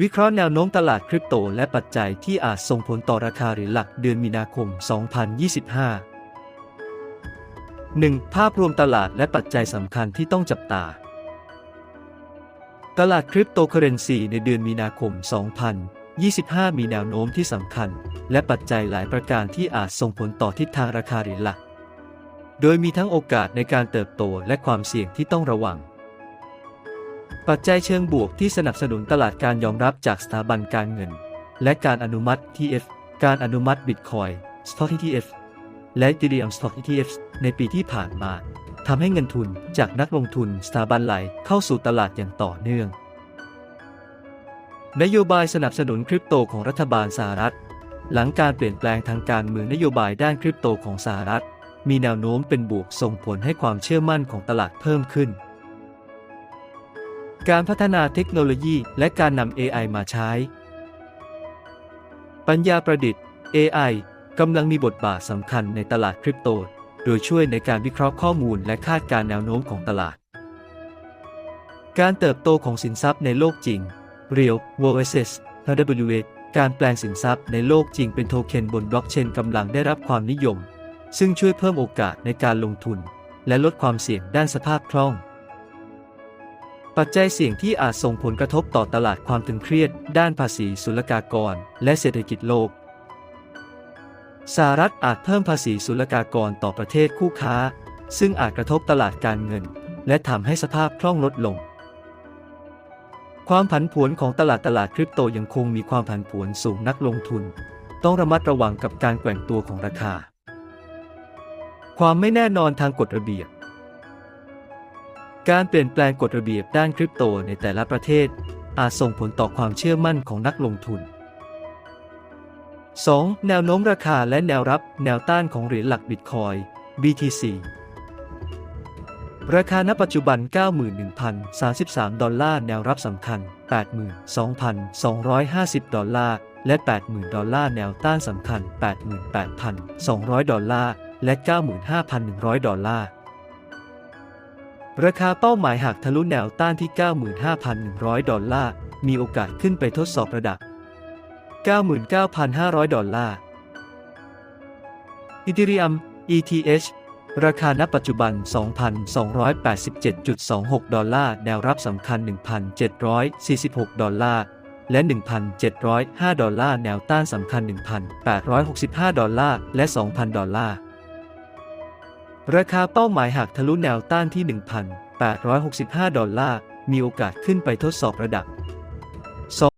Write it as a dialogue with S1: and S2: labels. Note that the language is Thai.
S1: วิเคราะห์แนวโน้มตลาดคริปโตและปัจจัยที่อาจส่งผลต่อราคาหรียญหลักเดือนมีนาคม 2025 1. ภาพรวมตลาดและปัจจัยสำคัญที่ต้องจับตา ตลาดคริปโตเคอเรนซีในเดือนมีนาคม 2025 มีแนวโน้มที่สำคัญ และปัจจัยหลายประการที่อาจส่งผลต่อทิศทางราคาหรียญหลัก โดยมีทั้งโอกาสในการเติบโตและความเสี่ยงที่ต้องระวัง ปัจจัยเชิงบวกที่สนับสนุนตลาดการยอมรับจากสถาบันการเงิน และการอนุมัติ TF การอนุมัติ Bitcoin Stock ETF และ Ethereum Stock ETF ในปีที่ผ่านมาทำให้เงินทุนจากนักลงทุนสถาบันไหลเข้าสู่ตลาดอย่างต่อเนื่อง นโยบายสนับสนุนคริปโตของรัฐบาลสหรัฐ หลังการเปลี่ยนแปลงทางการเมืองนโยบายด้านคริปโตของสหรัฐ มีแนวโน้มเป็นบวกส่งผลให้ความเชื่อมั่นของตลาดเพิ่มขึ้น การพัฒนาเทคโนโลยีและการนำ AI มาใช้ ปัญญาประดิษฐ์ AI กำลังมีบทบาทสำคัญในตลาดคริปโต โดยช่วยในการวิเคราะห์ข้อมูลและคาดการแนวโน้มของตลาด การเติบโตของสินทรัพย์ในโลกจริง Real vs RWA การแปลงสินทรัพย์ในโลกจริงเป็นโทเค็นบนบล็อกเชนกำลังได้รับความนิยม ซึ่งช่วยเพิ่มโอกาสในการลงทุน และลดความเสี่ยงด้านสภาพคล่อง ปัจจัยเสี่ยงที่อาจส่งผลกระทบต่อตลาดความตึงเครียด ด้านภาษีศุลกากร และเศรษฐกิจโลกสหรัฐอาจเพิ่มภาษีศุลกากรต่อประเทศคู่ค้า ซึ่งอาจกระทบตลาดการเงิน และทำให้สภาพคล่องลดลง ความผันผวนของตลาดตลาดคริปโตยังคงมีความผันผวนสูงนักลงทุน ต้องระมัดระวังกับการแกว่งตัวของราคา ความไม่แน่นอนทางกฎระเบียบ การเปลี่ยนแปลงกฎระเบียบด้านคริปโตในแต่ละประเทศ อาจส่งผลต่อความเชื่อมั่นของนักลงทุน 2. แนวโน้มราคาและแนวรับแนวต้านของเหรียญหลักบิตคอย BTC ราคาณปัจจุบัน 91,033 ดอลลาร์ แนวรับสำคัญ 82,250 ดอลลาร์ และ 80,000 ดอลลาร์ แนวต้านสำคัญ 88,200 ดอลลาร์ และ 95,100 ดอลลาร์ ราคาเป้าหมายหากทะลุแนวต้านที่ 95,100 ดอลลาร์ มีโอกาสขึ้นไปทดสอบระดับ 99,500 ดอลลาร์ Ethereum ETH ราคาณปัจจุบัน 2,287.26 ดอลลาร์ แนวรับสำคัญ 1,746 ดอลลาร์ และ 1,705 ดอลลาร์ แนวต้านสำคัญ 1,865 ดอลลาร์ และ 2,000 ดอลลาร์ ราคาเป้าหมายหากทะลุแนวต้านที่ 1,865 ดอลลาร์ มีโอกาสขึ้นไปทดสอบระดับ